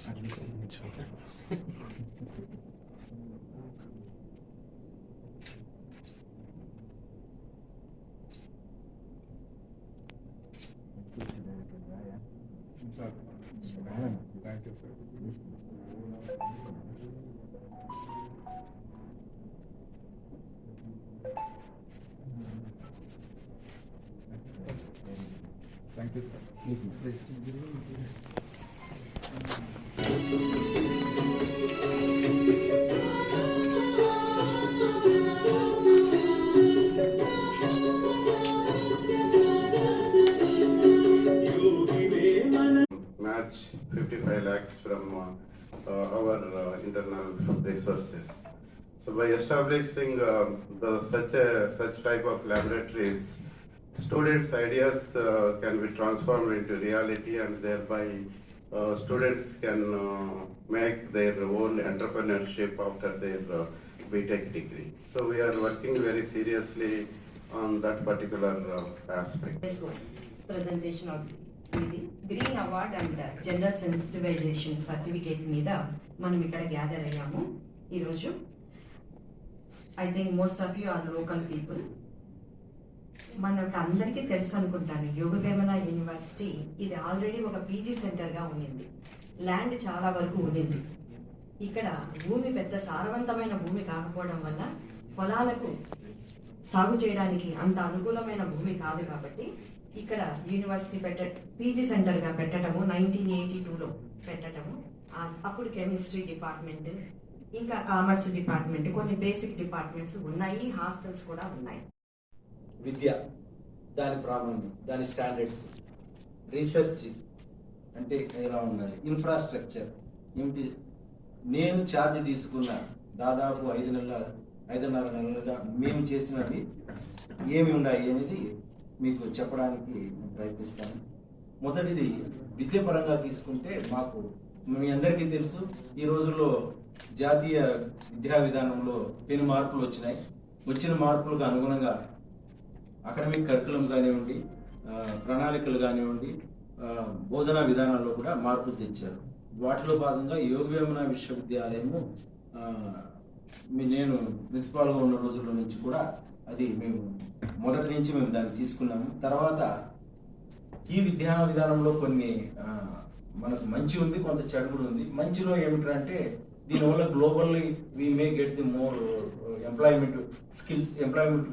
thank you sir thank you sir Thank you, sir. Please, please. Match 55 lakhs from uh, our uh, internal resources. So by establishing uh, the, such a, such type of laboratories, students' ideas uh, can be transformed into reality, and thereby uh, students can uh, make their own entrepreneurship after their uh, BTech degree. So we are working very seriously on that particular uh, aspect. This one, presentation of ఇది green award and gender sensitization certificate మీద మనం ఇక్కడ gather అయ్యాము ఈరోజు I think most of you are local people మనకు అందరికీ తెలుసు అనుకుంటాను. యోగ వేమన యూనివర్సిటీ ఇది ఆల్రెడీ ఒక పీజీ సెంటర్గా ఉండింది ల్యాండ్ చాలా వరకు ఉండింది ఇక్కడ భూమి పెద్ద సారవంతమైన భూమి కాకపోవడం వల్ల పొలాలకు సాగు చేయడానికి అంత అనుకూలమైన భూమి కాదు కాబట్టి ఇక్కడ యూనివర్సిటీ పెట్ట పీజీ సెంటర్గా పెట్టడము నైన్టీన్ ఎయిటీ టూలో పెట్టడము అప్పుడు కెమిస్ట్రీ డిపార్ట్మెంట్ ఇంకా కామర్స్ డిపార్ట్మెంట్ కొన్ని బేసిక్ డిపార్ట్మెంట్స్ ఉన్నాయి హాస్టల్స్ కూడా ఉన్నాయి. విద్య దాని ప్రామాణ్యం దాని స్టాండర్డ్స్ రీసెర్చ్ అంటే ఎలా ఉండాలి? ఇన్ఫ్రాస్ట్రక్చర్ ఏమిటి? నేను ఛార్జ్ తీసుకున్న దాదాపు ఐదు నెలల ఐదున్నర నెలలుగా మేము చేసినవి ఏమి ఉన్నాయి అనేది మీకు చెప్పడానికి ప్రయత్నిస్తాను. మొదటిది విద్యాపరంగా తీసుకుంటే మాకు మీ అందరికీ తెలుసు ఈ రోజుల్లో జాతీయ విద్యా విధానంలో పెను మార్పులు వచ్చినాయి. వచ్చిన మార్పులకు అనుగుణంగా అకాడమిక్ కరికులం కానివ్వండి ప్రణాళికలు కానివ్వండి బోధనా విధానాల్లో కూడా మార్పులు తెచ్చారు. వాటిలో భాగంగా యోగవేమన విశ్వవిద్యాలయము మీ- నేను ప్రిన్సిపాల్గా ఉన్న రోజుల నుంచి కూడా అది మేము మొదటి నుంచి మేము దాన్ని తీసుకున్నాము. తర్వాత ఈ విద్యా విధానంలో కొన్ని మనకు మంచి ఉంది కొంత చెడు కూడా ఉంది. మంచిలో ఏమిటంటే దీనివల్ల globally we may get the more employment skills employment